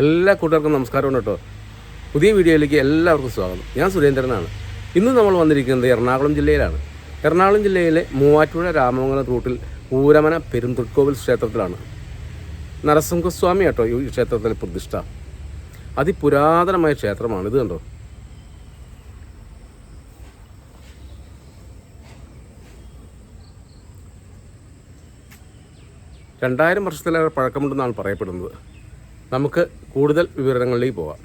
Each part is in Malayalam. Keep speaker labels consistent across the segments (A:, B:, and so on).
A: എല്ലാ കൂട്ടുകാർക്കും നമസ്കാരം കേട്ടോ. പുതിയ വീഡിയോയിലേക്ക് എല്ലാവർക്കും സ്വാഗതം. ഞാൻ സുരേന്ദ്രനാണ്. ഇന്ന് നമ്മൾ വന്നിരിക്കുന്നത് എറണാകുളം ജില്ലയിലാണ്. എറണാകുളം ജില്ലയിലെ മൂവാറ്റുപുഴ രാമമംഗലം റൂട്ടിൽ പൂരമന പെരുന്തൃക്കോവിൽ ക്ഷേത്രത്തിലാണ്. നരസിംഹസ്വാമി കേട്ടോ ഈ ക്ഷേത്രത്തിലെ പ്രതിഷ്ഠ. അതിപുരാതനമായ ക്ഷേത്രമാണ് ഇത് കണ്ടോ? രണ്ടായിരം വർഷത്തിലേറെ പഴക്കമുണ്ടെന്നാണ് പറയപ്പെടുന്നത്. നമുക്ക് കൂടുതൽ വിവരങ്ങളിലേക്ക് പോകാം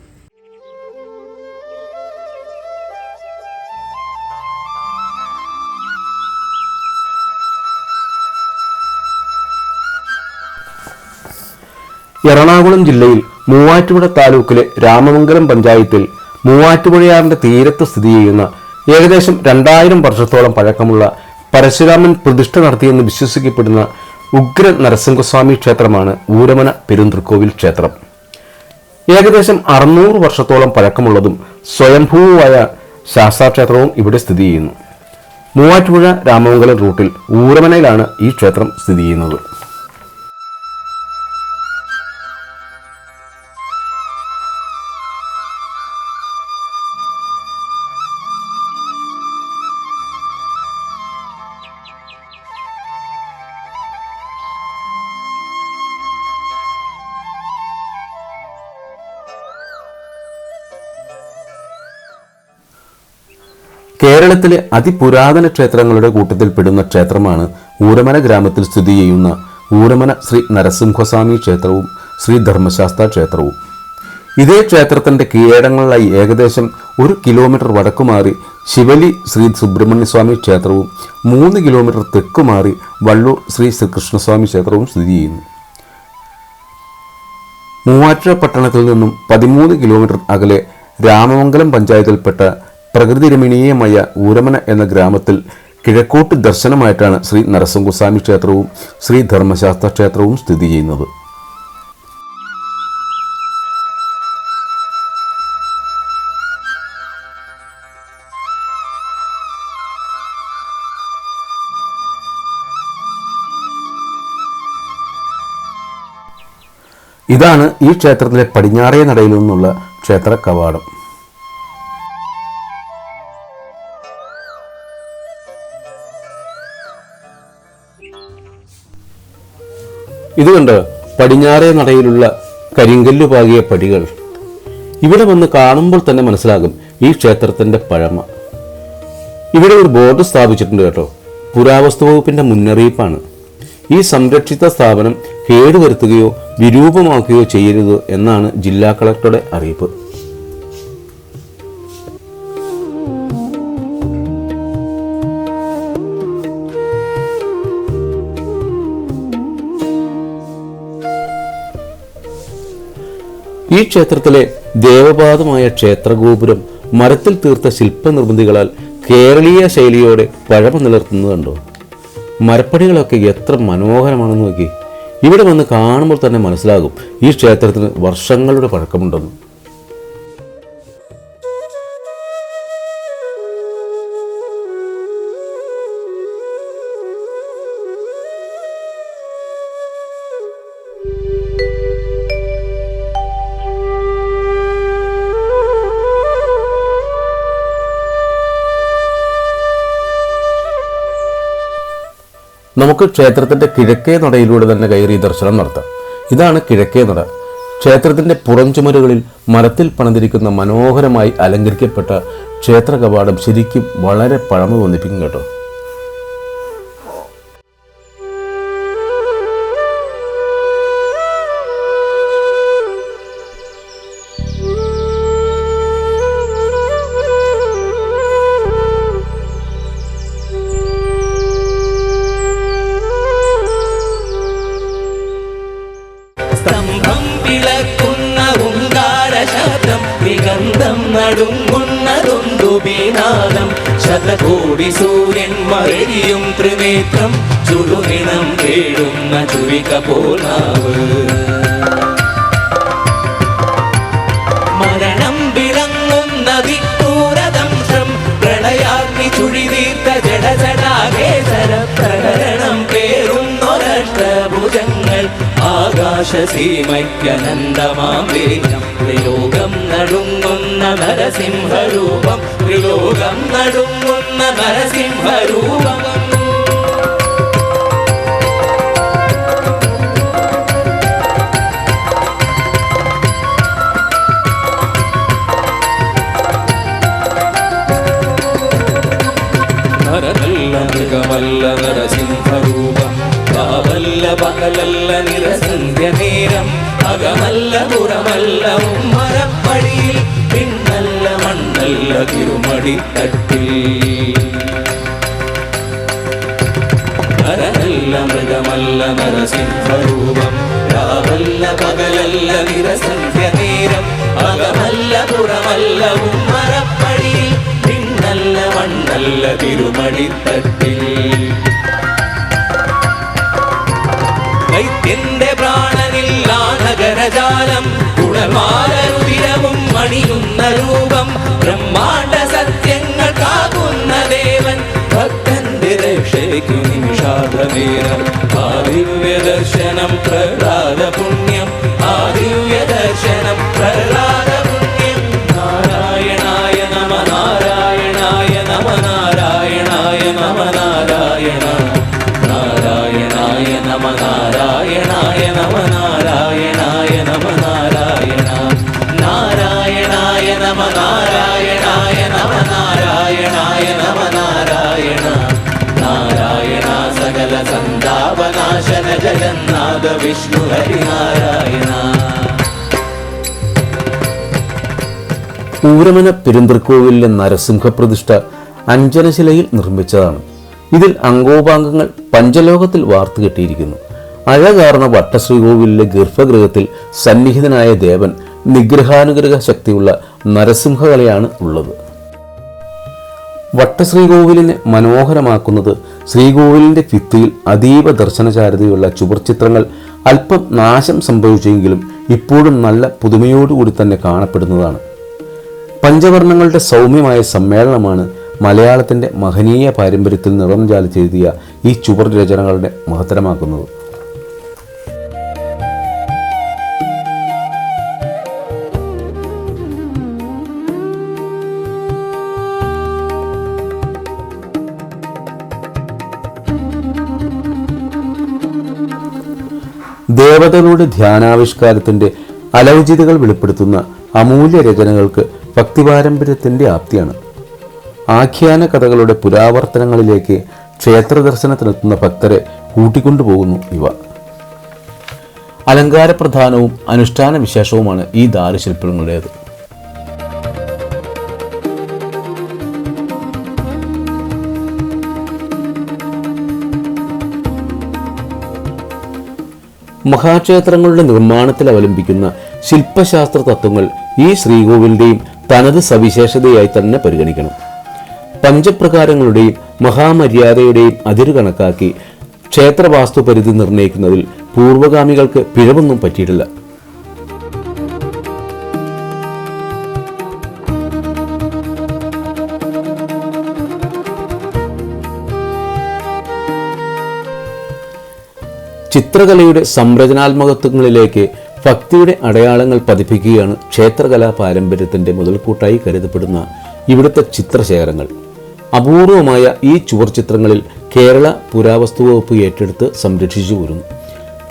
A: എറണാകുളം ജില്ലയിൽ മൂവാറ്റുപുഴ താലൂക്കിലെ രാമമംഗലം പഞ്ചായത്തിൽ മൂവാറ്റുപുഴയാറിന്റെ തീരത്ത് സ്ഥിതി ചെയ്യുന്ന ഏകദേശം രണ്ടായിരം വർഷത്തോളം പഴക്കമുള്ള പരശുരാമൻ പ്രതിഷ്ഠ നടത്തിയെന്ന് വിശ്വസിക്കപ്പെടുന്ന ഉഗ്ര നരസിംഹസ്വാമി ക്ഷേത്രമാണ് ഊരമന പെരുന്തൃക്കോവിൽ ക്ഷേത്രം. ഏകദേശം അറുന്നൂറ് വർഷത്തോളം പഴക്കമുള്ളതും സ്വയംഭൂവായ ശാസ്താക്ഷേത്രവും ഇവിടെ സ്ഥിതി ചെയ്യുന്നു. മൂവാറ്റുപുഴ രാമമംഗലം റൂട്ടിൽ ഊരമനയിലാണ് ഈ ക്ഷേത്രം സ്ഥിതി ചെയ്യുന്നത്. കേരളത്തിലെ അതിപുരാതന ക്ഷേത്രങ്ങളുടെ കൂട്ടത്തിൽപ്പെടുന്ന ക്ഷേത്രമാണ് ഊരമന ഗ്രാമത്തിൽ സ്ഥിതി ചെയ്യുന്ന ഊരമന ശ്രീ നരസിംഹസ്വാമി ക്ഷേത്രവും ശ്രീ ധർമ്മശാസ്ത്ര ക്ഷേത്രവും. ഇതേ ക്ഷേത്രത്തിന്റെ കീഴടങ്ങളിലായി ഏകദേശം ഒരു കിലോമീറ്റർ വടക്കുമാറി ശിവലി ശ്രീ സുബ്രഹ്മണ്യസ്വാമി ക്ഷേത്രവും മൂന്ന് കിലോമീറ്റർ തെക്കുമാറി വള്ളൂർ ശ്രീ ശ്രീകൃഷ്ണസ്വാമി ക്ഷേത്രവും സ്ഥിതി ചെയ്യുന്നു. മൂവാറ്റുപുഴ പട്ടണത്തിൽ നിന്നും പതിമൂന്ന് കിലോമീറ്റർ അകലെ രാമമംഗലം പഞ്ചായത്തിൽപ്പെട്ട പ്രകൃതി രമണീയമായ ഊരമന എന്ന ഗ്രാമത്തിൽ കിഴക്കോട്ട് ദർശനമായിട്ടാണ് ശ്രീ നരസിംഹസ്വാമി ക്ഷേത്രവും ശ്രീ ധർമ്മശാസ്ത്ര ക്ഷേത്രവും സ്ഥിതി ചെയ്യുന്നത്. ഇതാണ് ഈ ക്ഷേത്രത്തിലെ പടിഞ്ഞാറേ നടയിൽ നിന്നുള്ള ക്ഷേത്ര കവാടം. ഇത് കണ്ട് പടിഞ്ഞാറേ നടയിലുള്ള കരിങ്കല്ലു പാകിയ പടികൾ ഇവിടെ വന്ന് കാണുമ്പോൾ തന്നെ മനസ്സിലാകും ഈ ക്ഷേത്രത്തിന്റെ പഴമ. ഇവിടെ ഒരു ബോർഡ് സ്ഥാപിച്ചിട്ടുണ്ട് കേട്ടോ. പുരാവസ്തു വകുപ്പിന്റെ മുന്നറിയിപ്പാണ്. ഈ സംരക്ഷിത സ്ഥാപനം കേടുവരുത്തുകയോ വിരൂപമാക്കുകയോ ചെയ്യരുത് എന്നാണ് ജില്ലാ കളക്ടറുടെ അറിയിപ്പ്. ഈ ക്ഷേത്രത്തിലെ ദേവപാദമായ ക്ഷേത്രഗോപുരം മരത്തിൽ തീർത്ത ശില്പനിർമ്മിതികളാൽ കേരളീയ ശൈലിയോടെ പഴമ നിലനിർത്തുന്നതുണ്ടോ മരപ്പടികളൊക്കെ എത്ര മനോഹരമാണെന്ന് നോക്കി. ഇവിടെ വന്ന് കാണുമ്പോൾ തന്നെ മനസ്സിലാകും ഈ ക്ഷേത്രത്തിന് വർഷങ്ങളുടെ പഴക്കമുണ്ടെന്ന്. നമുക്ക് ക്ഷേത്രത്തിന്റെ കിഴക്കേ നടയിലൂടെ തന്നെ കയറി ദർശനം നടത്താം. ഇതാണ് കിഴക്കേ നട. ക്ഷേത്രത്തിന്റെ പുറംചുമരുകളിൽ മരത്തിൽ പണിതിരിക്കുന്ന മനോഹരമായി അലങ്കരിക്കപ്പെട്ട ക്ഷേത്ര കവാടം ശരിക്കും വളരെ പഴമ വന്നിപ്പിക്കും കേട്ടോ.
B: ചുരിക പോലാവ്. മരണം വിളങ്ങുന്ന ദിക്കൂരദംശം പ്രളയാഗ്നി ചുഴിതീർത്ത ജഡജടാകേശര പ്രകരണം പേറുന്നൊരഷ്ടഭുജങ്ങൾ ആകാശ ആകാശസീമയ്ക്കനന്തമാം വേഗം ത്രിലോകം നടുങ്ങുന്ന നരസിംഹരൂപം ത്രിലോകം നടുങ്ങുന്ന നരസിംഹരൂപം. பகலல்ல நிரசந்திய நேரம். அகமல்ல புறமல்ல உம்மரப்படியில். பின்னல்ல மண்ணல்ல திருமடி தட்டில். நரநல்ல மிருகமல்ல நரசிம்மரூபம் ராவல்ல பகலல்ல நிரசந்திய நேரம். அகமல்ல புறமல்ல உம்மரப்படியில். பின்னல்ல மண்ணல்ல திருமடி தட்டில். ദൈത്യന്റെ പ്രാണനില്ല നഗരജാലം ഗുണമാലരുതിരവും മണിയുന്ന രൂപം ബ്രഹ്മാണ്ട സത്യങ്ങൾ കാക്കുന്ന ദേവൻ ഭക്തന്റെ രക്ഷയ്ക്കു നിമിഷാദമേരം ആ ദിവ്യ ദർശനം പ്രഹ്ലാദ പുണ്യം ആ ദിവ്യ ദർശനം പ്രഹ്ലാദ വിഷ്ണു ഹരിനാരായണ.
A: ഊരമന പെരുന്തൃക്കോവിലിലെ നരസിംഹപ്രതിഷ്ഠ അഞ്ജനശിലയിൽ നിർമ്മിച്ചതാണ്. ഇതിൽ അംഗോപാംഗങ്ങൾ പഞ്ചലോകത്തിൽ വാർത്തുകെട്ടിയിരിക്കുന്നു. അഴകാർന്ന വട്ടശ്രീകോവിലിലെ ഗർഭഗൃഹത്തിൽ സന്നിഹിതനായ ദേവൻ നിഗ്രഹാനുഗ്രഹ ശക്തിയുള്ള നരസിംഹകലയാണ് ഉള്ളത്. വട്ടശ്രീകോവിലിനെ മനോഹരമാക്കുന്നത് ശ്രീകോവിലിന്റെ ഭിത്തിയിൽ അതീവ ദർശനചാരുതയുള്ള ചുവർച്ചിത്രങ്ങൾ അല്പം നാശം സംഭവിച്ചെങ്കിലും ഇപ്പോഴും നല്ല പുതുമയോടുകൂടി തന്നെ കാണപ്പെടുന്നതാണ്. പഞ്ചവർണങ്ങളുടെ സൗമ്യമായ സമ്മേളനമാണ് മലയാളത്തിന്റെ മഹനീയ പാരമ്പര്യത്തിൽ നിറം ചാലിച്ചെഴുതിയ ഈ ചുവർ രചനകളുടെ മഹത്തരമാക്കുന്നത്. ദേവതകളുടെ ധ്യാനാവിഷ്കാരത്തിന്റെ അലൗചിതകൾ വെളിപ്പെടുത്തുന്ന അമൂല്യ രചനകൾക്ക് ഭക്തിപാരമ്പര്യത്തിന്റെ ആപ്തിയാണ്. ആഖ്യാന കഥകളുടെ പുരാവർത്തനങ്ങളിലേക്ക് ക്ഷേത്ര ദർശനത്തിനെത്തുന്ന ഭക്തരെ കൂട്ടിക്കൊണ്ടുപോകുന്നു ഇവ. അലങ്കാരപ്രധാനവും അനുഷ്ഠാന വിശേഷവുമാണ് ഈ ദാരുശില്പങ്ങളുടേത്. മഹാക്ഷേത്രങ്ങളുടെ നിർമ്മാണത്തിൽ അവലംബിക്കുന്ന ശില്പശാസ്ത്ര തത്വങ്ങൾ ഈ ശ്രീകോവിലിന്റെയും തനത് സവിശേഷതയായി തന്നെ പരിഗണിക്കണം. പഞ്ചപ്രകാരങ്ങളുടെയും മഹാമര്യാദയുടെയും അതിരു കണക്കാക്കി ക്ഷേത്രവാസ്തു പരിധി നിർണയിക്കുന്നതിൽ പൂർവഗാമികൾക്ക് പിഴവൊന്നും പറ്റിയിട്ടില്ല. ചിത്രകലയുടെ സംരചനാത്മകത്വങ്ങളിലേക്ക് ഭക്തിയുടെ അടയാളങ്ങൾ പതിപ്പിക്കുകയാണ് ക്ഷേത്രകലാ പാരമ്പര്യത്തിന്റെ മുതൽക്കൂട്ടായി കരുതപ്പെടുന്ന ഇവിടുത്തെ ചിത്രശേഖരങ്ങൾ. അപൂർവമായ ഈ ചുവർ ചിത്രങ്ങളിൽ കേരള പുരാവസ്തു വകുപ്പ് ഏറ്റെടുത്ത് സംരക്ഷിച്ചു വരുന്നു.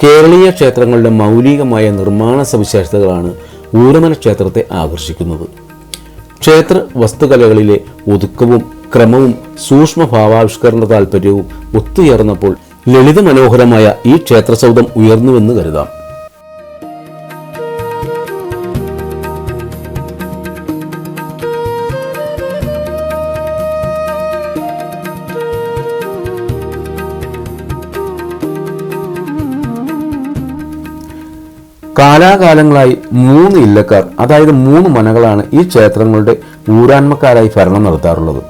A: കേരളീയ ക്ഷേത്രങ്ങളുടെ മൗലികമായ നിർമ്മാണ സവിശേഷതകളാണ് ഊരമന ക്ഷേത്രത്തെ ആകർഷിക്കുന്നത്. ക്ഷേത്ര വസ്തുകലകളിലെ ഒതുക്കവും ക്രമവും സൂക്ഷ്മ ഭാവാവിഷ്കരണ താല്പര്യവും ഒത്തുചേർന്നപ്പോൾ ലളിത മനോഹരമായ ഈ ക്ഷേത്രസൗധം ഉയർന്നുവെന്ന് കരുതാം. കാലാകാലങ്ങളായി മൂന്ന് ഇല്ലക്കാർ അതായത് മൂന്ന് മനകളാണ് ഈ ക്ഷേത്രങ്ങളുടെ ഊരാന്മക്കാരായി ഭരണം നടത്താറുള്ളത്.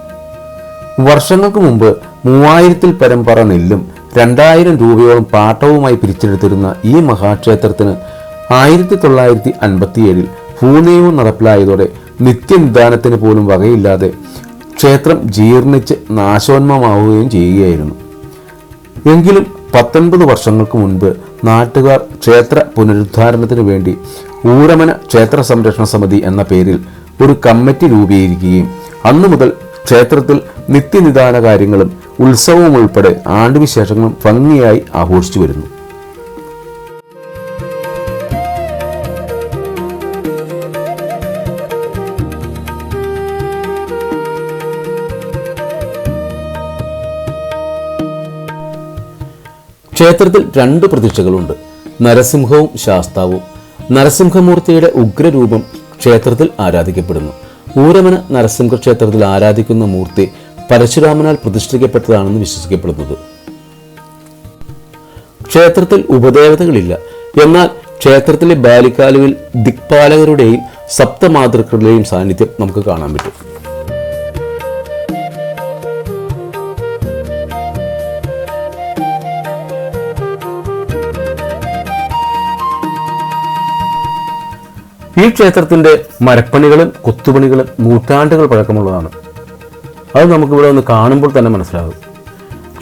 A: വർഷങ്ങൾക്ക് മുമ്പ് മൂവായിരത്തിൽ പരം പറ നെല്ലും രണ്ടായിരം രൂപയോളം പാട്ടവുമായി പിരിച്ചെടുത്തിരുന്ന ഈ മഹാക്ഷേത്രത്തിന് ആയിരത്തി തൊള്ളായിരത്തി അൻപത്തിയേഴിൽ ഭൂനിയമം നടപ്പിലായതോടെ നിത്യനിദാനത്തിന് പോലും വകയില്ലാതെ ക്ഷേത്രം ജീർണിച്ച് നാശോന്മമാവുകയും ചെയ്യുകയായിരുന്നു. എങ്കിലും പത്തൊൻപത് വർഷങ്ങൾക്ക് മുൻപ് നാട്ടുകാർ ക്ഷേത്ര പുനരുദ്ധാരണത്തിന് വേണ്ടി ഊരമന ക്ഷേത്ര സംരക്ഷണ സമിതി എന്ന പേരിൽ ഒരു കമ്മിറ്റി രൂപീകരിക്കുകയും അന്നു മുതൽ ക്ഷേത്രത്തിൽ നിത്യനിദാന കാര്യങ്ങളും ഉത്സവവും ഉൾപ്പെടെ ആണ്ടുവിശേഷങ്ങളും ഭംഗിയായി ആഘോഷിച്ചു വരുന്നു. ക്ഷേത്രത്തിൽ രണ്ട് പ്രതീക്ഷകളുണ്ട് നരസിംഹവും ശാസ്താവും. നരസിംഹമൂർത്തിയുടെ ഉഗ്രരൂപം ക്ഷേത്രത്തിൽ ആരാധിക്കപ്പെടുന്നു. ഊരമന നരസിംഹ ക്ഷേത്രത്തിൽ ആരാധിക്കുന്ന മൂർത്തി പരശുരാമനാൽ പ്രതിഷ്ഠിക്കപ്പെട്ടതാണെന്ന് വിശ്വസിക്കപ്പെടുന്നത്. ക്ഷേത്രത്തിൽ ഉപദേവതകളില്ല. എന്നാൽ ക്ഷേത്രത്തിലെ ബാലിക്കാലുവിൽ ദിക്പാലകരുടെയും സപ്തമാതൃക്കളുടെയും സാന്നിധ്യം നമുക്ക് കാണാൻ പറ്റും. ഈ ക്ഷേത്രത്തിന്റെ മരപ്പണികളും കൊത്തുപണികളും നൂറ്റാണ്ടുകൾ പഴക്കമുള്ളതാണ്. അത് നമുക്കിവിടെ ഒന്ന് കാണുമ്പോൾ തന്നെ മനസ്സിലാകും.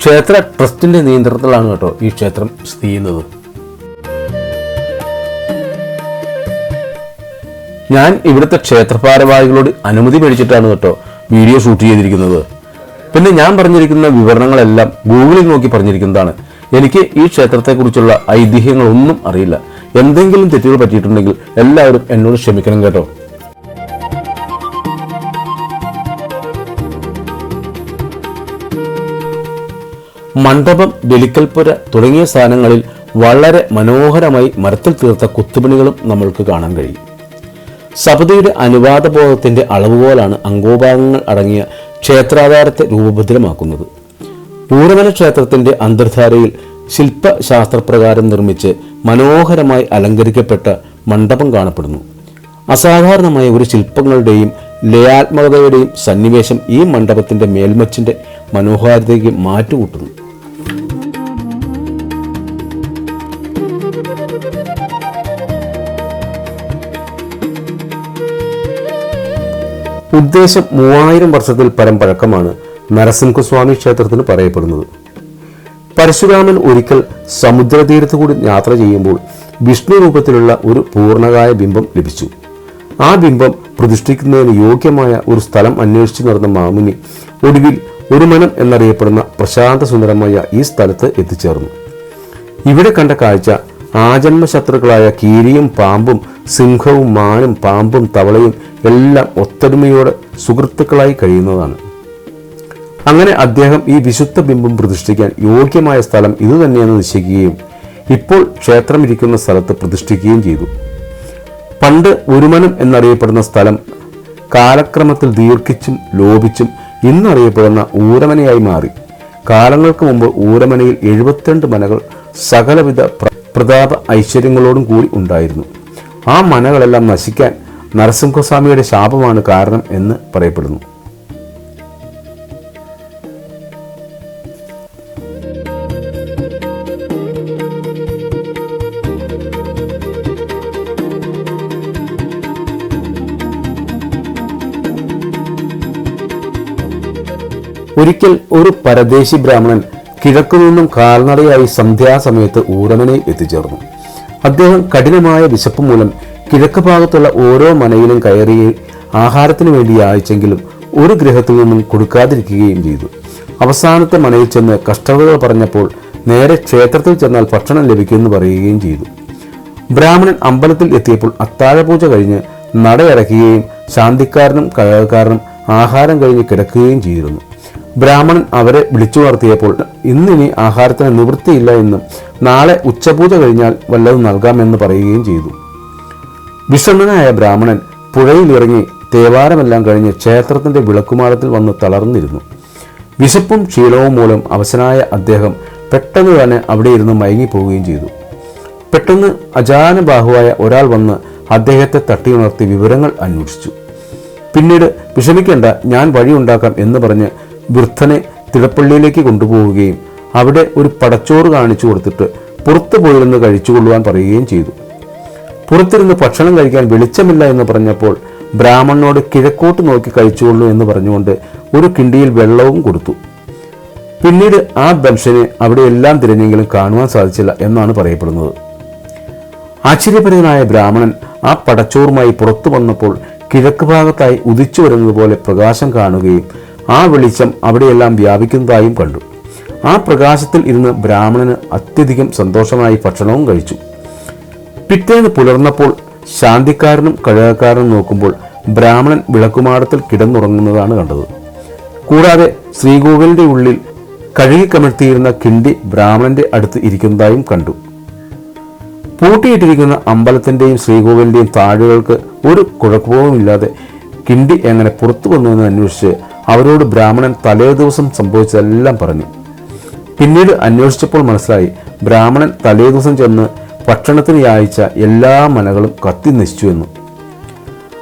A: ക്ഷേത്ര ട്രസ്റ്റിന്റെ നിയന്ത്രണത്തിലാണ് കേട്ടോ ഈ ക്ഷേത്രം സ്ഥിതി ചെയ്യുന്നത്. ഞാൻ ഇവിടുത്തെ ക്ഷേത്ര ഭാരവാഹികളോട് അനുമതി മേടിച്ചിട്ടാണ് കേട്ടോ വീഡിയോ ഷൂട്ട് ചെയ്തിരിക്കുന്നത്. പിന്നെ ഞാൻ പറഞ്ഞിരിക്കുന്ന വിവരണങ്ങളെല്ലാം ഗൂഗിളിൽ നോക്കി പറഞ്ഞിരിക്കുന്നതാണ്. എനിക്ക് ഈ ക്ഷേത്രത്തെക്കുറിച്ചുള്ള ഐതിഹ്യങ്ങളൊന്നും അറിയില്ല. എന്തെങ്കിലും തെറ്റുകൾ പറ്റിയിട്ടുണ്ടെങ്കിൽ എല്ലാവരും എന്നോട് ക്ഷമിക്കണം കേട്ടോ. മണ്ഡപം ബലിക്കൽപ്പുര തുടങ്ങിയ സ്ഥാനങ്ങളിൽ വളരെ മനോഹരമായി മരത്തിൽ തീർത്ത കുത്തുപണികളും നമ്മൾക്ക് കാണാൻ കഴിയും. സപതിയുടെ അനുവാദബോധത്തിന്റെ അളവുകോലാണ് അംഗോപാംഗങ്ങൾ അടങ്ങിയ ക്ഷേത്രാധാരത്തെ രൂപഭദ്രമാക്കുന്നത്. പൂരമന ക്ഷേത്രത്തിന്റെ അന്തർധാരയിൽ ശില്പശാസ്ത്രപ്രകാരം നിർമ്മിച്ച് മനോഹരമായി അലങ്കരിക്കപ്പെട്ട മണ്ഡപം കാണപ്പെടുന്നു. അസാധാരണമായ ഒരു ശില്പങ്ങളുടെയും ലയാത്മകതയുടെയും സന്നിവേശം ഈ മണ്ഡപത്തിന്റെ മേൽമച്ചിന്റെ മനോഹാരിതയ്ക്ക് മാറ്റുകൂട്ടുന്നു. ഉദ്ദേശം മൂവായിരം വർഷത്തിൽ പരം പഴക്കമാണ് നരസിംഹസ്വാമി ക്ഷേത്രത്തിന് പറയപ്പെടുന്നത്. പരശുരാമൻ ഒരിക്കൽ സമുദ്രതീരത്ത് കൂടി യാത്ര ചെയ്യുമ്പോൾ വിഷ്ണു രൂപത്തിലുള്ള ഒരു പൂർണകായ ബിംബം ലഭിച്ചു. ആ ബിംബം പ്രതിഷ്ഠിക്കുന്നതിന് യോഗ്യമായ ഒരു സ്ഥലം അന്വേഷിച്ചു നടന്ന മാമുനി ഒടുവിൽ ഒരു മനം എന്നറിയപ്പെടുന്ന പ്രശാന്ത സുന്ദരമായ ഈ സ്ഥലത്ത് എത്തിച്ചേർന്നു. ഇവിടെ കണ്ട കാഴ്ച ആജന്മ ശത്രുക്കളായ കീരിയും പാമ്പും സിംഹവും മാനും പാമ്പും തവളയും എല്ലാം ഒത്തൊരുമയോടെ സുഹൃത്തുക്കളായി കഴിയുന്നതാണ്. അങ്ങനെ അദ്ദേഹം ഈ വിശുദ്ധ ബിംബം പ്രതിഷ്ഠിക്കാൻ യോഗ്യമായ സ്ഥലം ഇതുതന്നെയെന്ന് നിശ്ചയിക്കുകയും ഇപ്പോൾ ക്ഷേത്രം ഇരിക്കുന്ന സ്ഥലത്ത് പ്രതിഷ്ഠിക്കുകയും ചെയ്തു. പണ്ട് ഒരുമനം എന്നറിയപ്പെടുന്ന സ്ഥലം കാലക്രമത്തിൽ ദീർഘിച്ചും ലോപിച്ചും ഇന്നറിയപ്പെടുന്ന ഊരമനയായി മാറി. കാലങ്ങൾക്ക് മുമ്പ് ഊരമനയിൽ എഴുപത്തിരണ്ട് മനകൾ സകലവിധ പ്രതാപ ഐശ്വര്യങ്ങളോടും കൂടി ഉണ്ടായിരുന്നു. ആ മനകളെല്ലാം നശിക്കാൻ നരസിംഹസ്വാമിയുടെ ശാപമാണ് കാരണം എന്ന് പറയപ്പെടുന്നു. ഒരിക്കൽ ഒരു പരദേശി ബ്രാഹ്മണൻ കിഴക്കു നിന്നും കാൽനടയായി സന്ധ്യാസമയത്ത് ഊരമനയിൽ എത്തിച്ചേർന്നു. അദ്ദേഹം കഠിനമായ വിശപ്പ് മൂലം കിഴക്ക് ഭാഗത്തുള്ള ഓരോ മനയിലും കയറി ആഹാരത്തിനു വേണ്ടി അയച്ചെങ്കിലും ഒരു ഗൃഹത്തിൽ നിന്നും കൊടുക്കാതിരിക്കുകയും ചെയ്തു. അവസാനത്തെ മനയിൽ ചെന്ന് കഷ്ടതകൾ പറഞ്ഞപ്പോൾ നേരെ ക്ഷേത്രത്തിൽ ചെന്നാൽ ഭക്ഷണം ലഭിക്കുമെന്ന് പറയുകയും ചെയ്തു. ബ്രാഹ്മണൻ അമ്പലത്തിൽ എത്തിയപ്പോൾ അത്താഴപൂജ കഴിഞ്ഞ് നടയടക്കുകയും ശാന്തിക്കാരനും കഴകക്കാരനും ആഹാരം കഴിഞ്ഞ് കിടക്കുകയും ചെയ്തിരുന്നു. ബ്രാഹ്മണൻ അവരെ വിളിച്ചു വളർത്തിയപ്പോൾ ഇന്നിനി ആഹാരത്തിന് നിവൃത്തിയില്ല എന്നും നാളെ ഉച്ചപൂജ കഴിഞ്ഞാൽ വല്ലതും നൽകാമെന്ന് പറയുകയും ചെയ്തു. വിഷണ്ണനായ ബ്രാഹ്മണൻ പുഴയിലിറങ്ങി തേവാരമെല്ലാം കഴിഞ്ഞ് ക്ഷേത്രത്തിന്റെ വിളക്കുമാടത്തിൽ വന്ന് തളർന്നിരുന്നു. വിശപ്പും ക്ഷീണവും മൂലം അവശനായ അദ്ദേഹം പെട്ടെന്ന് തന്നെ അവിടെ ഇരുന്ന് മയങ്ങിപ്പോവുകയും ചെയ്തു. പെട്ടെന്ന് അജാനബാഹുവായ ഒരാൾ വന്ന് അദ്ദേഹത്തെ തട്ടിയുണർത്തി വിവരങ്ങൾ അന്വേഷിച്ചു. പിന്നീട് വിഷമിക്കേണ്ട ഞാൻ വഴിയുണ്ടാക്കാം എന്ന് പറഞ്ഞ് വൃദ്ധനെ തിടപ്പള്ളിയിലേക്ക് കൊണ്ടുപോവുകയും അവിടെ ഒരു പടച്ചോറ് കാണിച്ചു കൊടുത്തിട്ട് പുറത്തു പോയിരുന്ന് കഴിച്ചുകൊള്ളുവാൻ പറയുകയും ചെയ്തു. പുറത്തിരുന്ന് ഭക്ഷണം കഴിക്കാൻ വെളിച്ചമില്ല എന്ന് പറഞ്ഞപ്പോൾ ബ്രാഹ്മണനോട് കിഴക്കോട്ട് നോക്കി കഴിച്ചുകൊള്ളൂ എന്ന് പറഞ്ഞുകൊണ്ട് ഒരു കിണ്ടിയിൽ വെള്ളവും കൊടുത്തു. പിന്നീട് ആ ദംശനെ അവിടെ എല്ലാം തിരഞ്ഞെങ്കിലും കാണുവാൻ സാധിച്ചില്ല എന്നാണ് പറയപ്പെടുന്നത്. ആശ്ചര്യപരിതനായ ബ്രാഹ്മണൻ ആ പടച്ചോറുമായി പുറത്തു വന്നപ്പോൾ കിഴക്ക് ഭാഗത്തായി ഉദിച്ചു വരുന്നത് പോലെ പ്രകാശം കാണുകയും ആ വെളിച്ചം അവിടെയെല്ലാം വ്യാപിക്കുന്നതായും കണ്ടു. ആ പ്രകാശത്തിൽ ഇരുന്ന് ബ്രാഹ്മണന് അത്യധികം സന്തോഷമായി ഭക്ഷണവും കഴിച്ചു. പിറ്റേന്ന് പുലർന്നപ്പോൾ ശാന്തിക്കാരനും കഴുകക്കാരനും നോക്കുമ്പോൾ ബ്രാഹ്മണൻ വിളക്കുമാടത്തിൽ കിടന്നുറങ്ങുന്നതാണ് കണ്ടത്. കൂടാതെ ശ്രീകോവിലിന്റെ ഉള്ളിൽ കഴുകി കഴുകിക്കമഴ്ത്തിയിരുന്ന കിണ്ടി ബ്രാഹ്മണന്റെ അടുത്ത് ഇരിക്കുന്നതായും കണ്ടു. പൂട്ടിയിട്ടിരിക്കുന്ന അമ്പലത്തിന്റെയും ശ്രീകോവിലിന്റെയും താഴുകൾക്ക് ഒരു കുഴപ്പവുമില്ലാതെ കിണ്ടി എങ്ങനെ പുറത്തു വന്നുവെന്ന് അന്വേഷിച്ച് അവരോട് ബ്രാഹ്മണൻ തലേ ദിവസം സംഭവിച്ചതെല്ലാം പറഞ്ഞു. പിന്നീട് അന്വേഷിച്ചപ്പോൾ മനസ്സിലായി ബ്രാഹ്മണൻ തലേ ദിവസം ചെന്ന് ഭക്ഷണത്തിന് യാഴ്ച എല്ലാ മനകളും കത്തി നശിച്ചു എന്നു.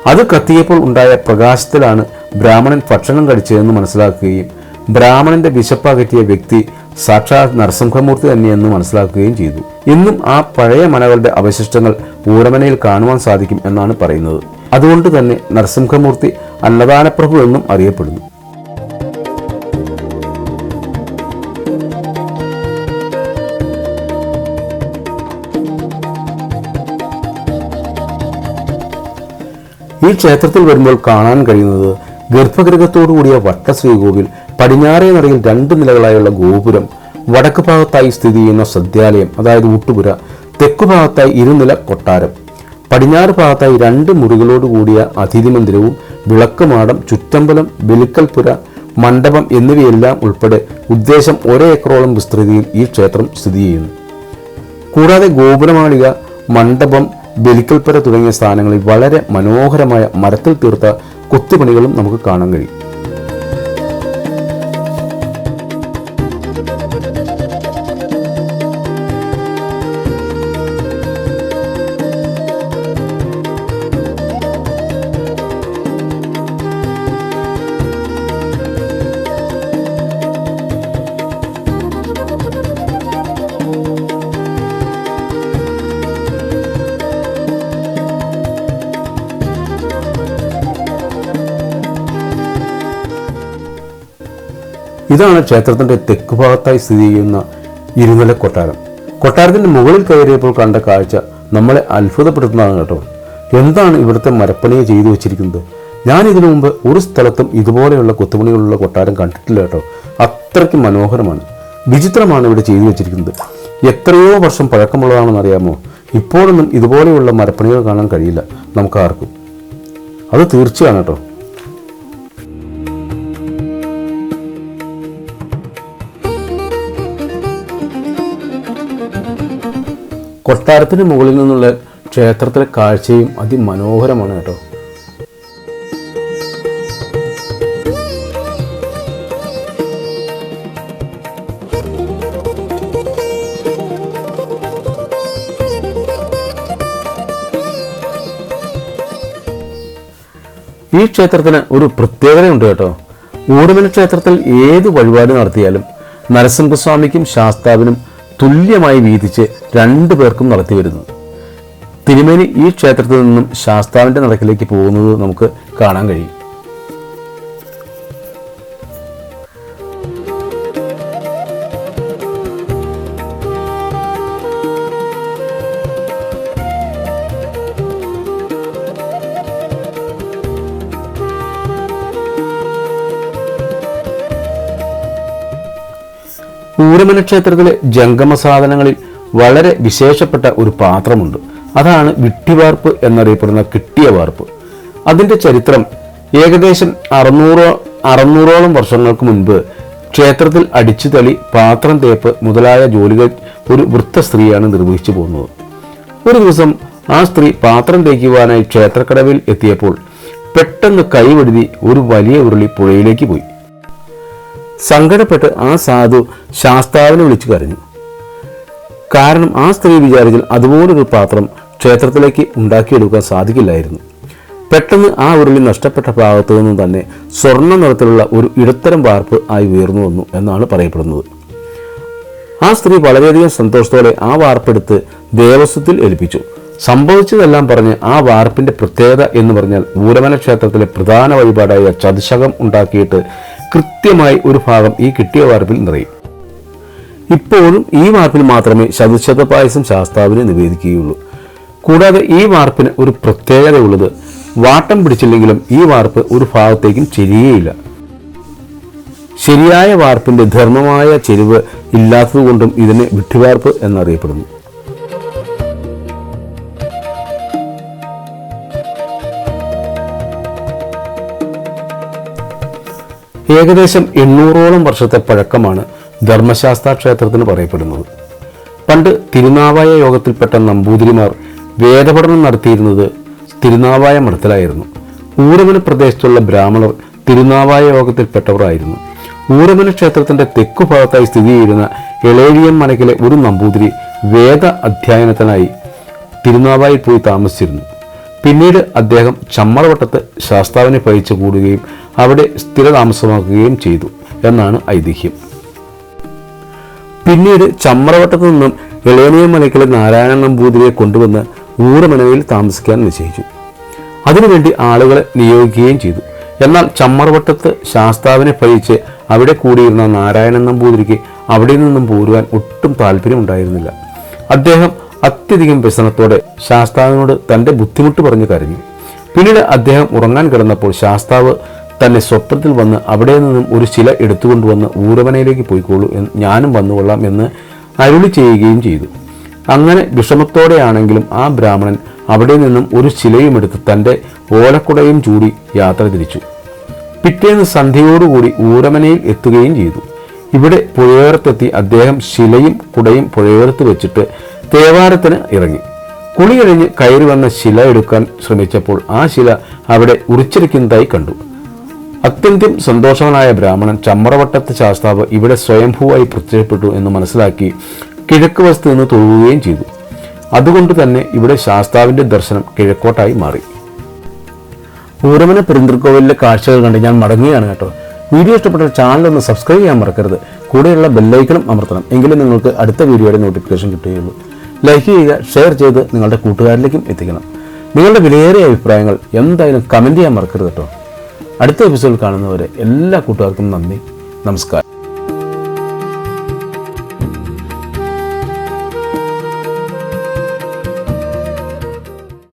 A: അത് കത്തിയപ്പോൾ ഉണ്ടായ പ്രകാശത്തിലാണ് ബ്രാഹ്മണൻ ഭക്ഷണം കഴിച്ചതെന്ന് മനസ്സിലാക്കുകയും ബ്രാഹ്മണന്റെ വിശപ്പകറ്റിയ വ്യക്തി സാക്ഷാത് നരസിംഹമൂർത്തി തന്നെയെന്ന് മനസ്സിലാക്കുകയും ചെയ്തു. ഇന്നും ആ പഴയ മനകളുടെ അവശിഷ്ടങ്ങൾ ഊരമനയിൽ കാണുവാൻ സാധിക്കും എന്നാണ് പറയുന്നത്. അതുകൊണ്ട് തന്നെ നരസിംഹമൂർത്തി അന്നദാനപ്രഭു എന്നും അറിയപ്പെടുന്നു. ഈ ക്ഷേത്രത്തിൽ വരുമ്പോൾ കാണാൻ കഴിയുന്നത് ഗർഭഗൃഹത്തോടുകൂടിയ വട്ട ശ്രീകോവിൽ പടിഞ്ഞാറേ നിറയിൽ രണ്ട് നിലകളായുള്ള ഗോപുരം. വടക്ക് ഭാഗത്തായി സ്ഥിതി ചെയ്യുന്ന സദ്യാലയം അതായത് ഊട്ടുപുര. തെക്കു ഭാഗത്തായി ഇരുനില കൊട്ടാരം. പടിഞ്ഞാറ് ഭാഗത്തായി രണ്ട് മുറികളോട് കൂടിയ അതിഥി മന്ദിരവും വിളക്കുമാടം ചുറ്റമ്പലം വെലുക്കൽപുര മണ്ഡപം എന്നിവയെല്ലാം ഉൾപ്പെടെ ഉദ്ദേശം ഒരേ ഏക്കറോളം വിസ്തൃതിയിൽ ഈ ക്ഷേത്രം സ്ഥിതി ചെയ്യുന്നു. കൂടാതെ ഗോപുരമാളിക മണ്ഡപം ബലിക്കൽപ്പര തുടങ്ങിയ സ്ഥാനങ്ങളിൽ വളരെ മനോഹരമായ മരത്തിൽ തീർത്ത കൊത്തുപണികളും നമുക്ക് കാണാൻ കഴിയും. ഇതാണ് ക്ഷേത്രത്തിന്റെ തെക്ക് ഭാഗത്തായി സ്ഥിതി ചെയ്യുന്ന ഇരുനില കൊട്ടാരം. കൊട്ടാരത്തിന്റെ മുകളിൽ കയറിയപ്പോൾ കണ്ട കാഴ്ച നമ്മളെ അത്ഭുതപ്പെടുത്തുന്നതാണ് കേട്ടോ. എന്താണ് ഇവിടുത്തെ മരപ്പണിയെ ചെയ്തു വെച്ചിരിക്കുന്നത്? ഞാൻ ഇതിനു മുമ്പ് ഒരു സ്ഥലത്തും ഇതുപോലെയുള്ള കൊത്തുപണികളുള്ള കൊട്ടാരം കണ്ടിട്ടില്ല കേട്ടോ. അത്രയ്ക്ക് മനോഹരമാണ്. വിചിത്രമാണ് ഇവിടെ ചെയ്തു വെച്ചിരിക്കുന്നത്. എത്രയോ വർഷം പഴക്കമുള്ളതാണെന്ന് അറിയാമോ? ഇപ്പോഴൊന്നും ഇതുപോലെയുള്ള മരപ്പണികൾ കാണാൻ കഴിയില്ല നമുക്ക് ആർക്കും അത് തീർച്ചയാണ് കേട്ടോ. കൊട്ടാരത്തിന് മുകളിൽ നിന്നുള്ള ക്ഷേത്രത്തിലെ കാഴ്ചയും അതിമനോഹരമാണ് കേട്ടോ. ഈ ക്ഷേത്രത്തിന് ഒരു പ്രത്യേകതയുണ്ട് കേട്ടോ. ഊടുമല ക്ഷേത്രത്തിൽ ഏത് വഴിപാട് നടത്തിയാലും നരസിംഹസ്വാമിക്കും ശാസ്താവിനും തുല്യമായി വീതിച്ച് രണ്ടു പേർക്കും നടത്തി വരുന്നു. തിരുമേനി ഈ ക്ഷേത്രത്തിൽ നിന്നും ശാസ്താവിന്റെ നടക്കിലേക്ക് പോകുന്നത് നമുക്ക് കാണാൻ കഴിയും. ഊരമന ക്ഷേത്രത്തിലെ ജംഗമ സാധനങ്ങളിൽ വളരെ വിശേഷപ്പെട്ട ഒരു പാത്രമുണ്ട്. അതാണ് വിട്ടിവാർപ്പ് എന്നറിയപ്പെടുന്ന കിട്ടിയ വാർപ്പ്. അതിന്റെ ചരിത്രം ഏകദേശം അറുന്നൂറോ അറുന്നൂറോളം വർഷങ്ങൾക്ക് മുൻപ് ക്ഷേത്രത്തിൽ അടിച്ചു തളി പാത്രം തേപ്പ് മുതലായ ജോലികൾ ഒരു വൃത്ത സ്ത്രീയാണ് നിർവഹിച്ചു പോകുന്നത്. ഒരു ദിവസം ആ സ്ത്രീ പാത്രം തേക്കുവാനായി ക്ഷേത്രക്കടവിൽ എത്തിയപ്പോൾ പെട്ടെന്ന് കൈവെടുതി ഒരു വലിയ ഉരുളി പുഴയിലേക്ക് പോയി. സങ്കടപ്പെട്ട് ആ സാധു ശാസ്താവിനെ വിളിച്ചു കരഞ്ഞു. കാരണം ആ സ്ത്രീ വിചാരിച്ചാൽ അതുപോലൊരു പാത്രം ക്ഷേത്രത്തിലേക്ക് ഉണ്ടാക്കിയെടുക്കാൻ സാധിക്കില്ലായിരുന്നു. പെട്ടെന്ന് ആ ഉരുളി നഷ്ടപ്പെട്ട ഭാഗത്തു നിന്നും തന്നെ സ്വർണ നിറത്തിലുള്ള ഒരു ഇടത്തരം വാർപ്പ് ആയി ഉയർന്നു വന്നു എന്നാണ് പറയപ്പെടുന്നത്. ആ സ്ത്രീ വളരെയധികം സന്തോഷത്തോടെ ആ വാർപ്പെടുത്ത് ദേവസ്വത്തിൽ ഏൽപ്പിച്ചു. സംഭവിച്ചതെല്ലാം പറഞ്ഞ് ആ വാർപ്പിന്റെ പ്രത്യേകത എന്ന് പറഞ്ഞാൽ ഊരമന ക്ഷേത്രത്തിലെ പ്രധാന വഴിപാടായ ചതുശകം ഉണ്ടാക്കിയിട്ട് കൃത്യമായി ഒരു ഭാഗം ഈ കിട്ടിയ വാർപ്പിൽ നിറയും. ഇപ്പോഴും ഈ വാർപ്പിൽ മാത്രമേ ശതുശത പായസം ശാസ്താവിന് നിവേദിക്കുകയുള്ളൂ. കൂടാതെ ഈ വാർപ്പിന് ഒരു പ്രത്യേകതയുള്ളത് വാട്ടം പിടിച്ചില്ലെങ്കിലും ഈ വാർപ്പ് ഒരു ഭാഗത്തേക്കും ചെരിയേയില്ല. ശരിയായ വാർപ്പിന്റെ ധർമ്മമായ ചെരിവ് ഇല്ലാത്തതുകൊണ്ടും ഇതിനെ വിട്ടുവാർപ്പ് എന്നറിയപ്പെടുന്നു. ഏകദേശം എണ്ണൂറോളം വർഷത്തെ പഴക്കമാണ് ധർമ്മശാസ്ത്ര ക്ഷേത്രത്തിന് പറയപ്പെടുന്നത്. പണ്ട് തിരുനാവായ യോഗത്തിൽപ്പെട്ട നമ്പൂതിരിമാർ വേദപഠനം നടത്തിയിരുന്നത് തിരുനാവായ മഠത്തിലായിരുന്നു. ഊരമന പ്രദേശത്തുള്ള ബ്രാഹ്മണർ തിരുനാവായ യോഗത്തിൽപ്പെട്ടവരായിരുന്നു. ഊരമന ക്ഷേത്രത്തിന്റെ തെക്കു ഭാഗത്തായി സ്ഥിതി ചെയ്യുന്ന എളേഴിയം മനക്കിലെ ഒരു നമ്പൂതിരി വേദ അധ്യയനത്തിനായി തിരുനാവായിൽ പോയി താമസിച്ചിരുന്നു. പിന്നീട് അദ്ദേഹം ചമ്മറവട്ടത്ത് ശാസ്താവിനെ പഴിച്ചു കൂടുകയും അവിടെ സ്ഥിരതാമസമാക്കുകയും ചെയ്തു എന്നാണ് ഐതിഹ്യം. പിന്നീട് ചമ്മറവട്ടത്തു നിന്നും ഇളയനിയ മലയ്ക്കലെ നാരായണ നമ്പൂതിരിയെ കൊണ്ടുവന്ന് ഊരമനയിൽ താമസിക്കാൻ നിശ്ചയിച്ചു. അതിനുവേണ്ടി ആളുകളെ നിയോഗിക്കുകയും ചെയ്തു. എന്നാൽ ചമ്മറവട്ടത്ത് ശാസ്താവിനെ പഴിച്ച് അവിടെ കൂടിയിരുന്ന നാരായണൻ നമ്പൂതിരിക്ക് അവിടെ നിന്നും പോരുവാൻ ഒട്ടും താല്പര്യമുണ്ടായിരുന്നില്ല. അദ്ദേഹം അത്യധികം വ്യസനത്തോടെ ശാസ്താവിനോട് തന്റെ ബുദ്ധിമുട്ട് പറഞ്ഞു കരഞ്ഞു. പിന്നീട് അദ്ദേഹം ഉറങ്ങാൻ കിടന്നപ്പോൾ ശാസ്താവ് തന്നെ സ്വപ്നത്തിൽ വന്ന് അവിടെ നിന്നും ഒരു ശില എടുത്തുകൊണ്ടുവന്ന് ഊരവനയിലേക്ക് പോയിക്കോളൂ എന്ന് ഞാനും വന്നുകൊള്ളാം എന്ന് അരുളി ചെയ്യുകയും ചെയ്തു. അങ്ങനെ വിഷമത്തോടെയാണെങ്കിലും ആ ബ്രാഹ്മണൻ അവിടെ നിന്നും ഒരു ശിലയും എടുത്ത് തന്റെ ഓലക്കുടയും ചൂടി യാത്ര തിരിച്ചു. പിറ്റേന്ന് സന്ധ്യയോടുകൂടി ഊരമനയിൽ എത്തുകയും ചെയ്തു. ഇവിടെ പുഴയോരത്തെത്തി അദ്ദേഹം ശിലയും കുടയും പുഴയോരത്ത് വെച്ചിട്ട് തേവാരത്തിന് ഇറങ്ങി. കുളി കഴിഞ്ഞ് കയറി വന്ന ശില എടുക്കാൻ ശ്രമിച്ചപ്പോൾ ആ ശില അവിടെ ഉറിച്ചിരിക്കുന്നതായി കണ്ടു. അത്യന്തം സന്തോഷവനായ ബ്രാഹ്മണൻ ചമ്മറവട്ടത്ത് ശാസ്താവ് ഇവിടെ സ്വയംഭൂവായി പ്രത്യക്ഷപ്പെട്ടു എന്ന് മനസ്സിലാക്കി കിഴക്ക് വസ്തു നിന്ന് തൊഴുകയും ചെയ്തു. അതുകൊണ്ട് തന്നെ ഇവിടെ ശാസ്താവിന്റെ ദർശനം കിഴക്കോട്ടായി മാറി. ഊരമന പെരുന്തൃക്കോവിലെ കാഴ്ചകൾ കണ്ട് ഞാൻ മടങ്ങുകയാണ് കേട്ടോ. വീഡിയോ ഇഷ്ടപ്പെട്ട ചാനൽ ഒന്ന് സബ്സ്ക്രൈബ് ചെയ്യാൻ മറക്കരുത്. കൂടെയുള്ള ബെല്ലൈക്കണും അമർത്തണം. എങ്കിലും നിങ്ങൾക്ക് അടുത്ത വീഡിയോയുടെ നോട്ടിഫിക്കേഷൻ കിട്ടുകയുള്ളൂ. ലൈക്ക് ചെയ്യുക ഷെയർ ചെയ്ത് നിങ്ങളുടെ കൂട്ടുകാരിലേക്കും എത്തിക്കണം. നിങ്ങളുടെ വിലയേറിയ അഭിപ്രായങ്ങൾ എന്തായാലും കമന്റ് ചെയ്യാൻ മറക്കരുത് കേട്ടോ. അടുത്ത എപ്പിസോഡ് കാണുന്നവരെ എല്ലാ കൂട്ടുകാർക്കും നന്ദി. നമസ്കാരം.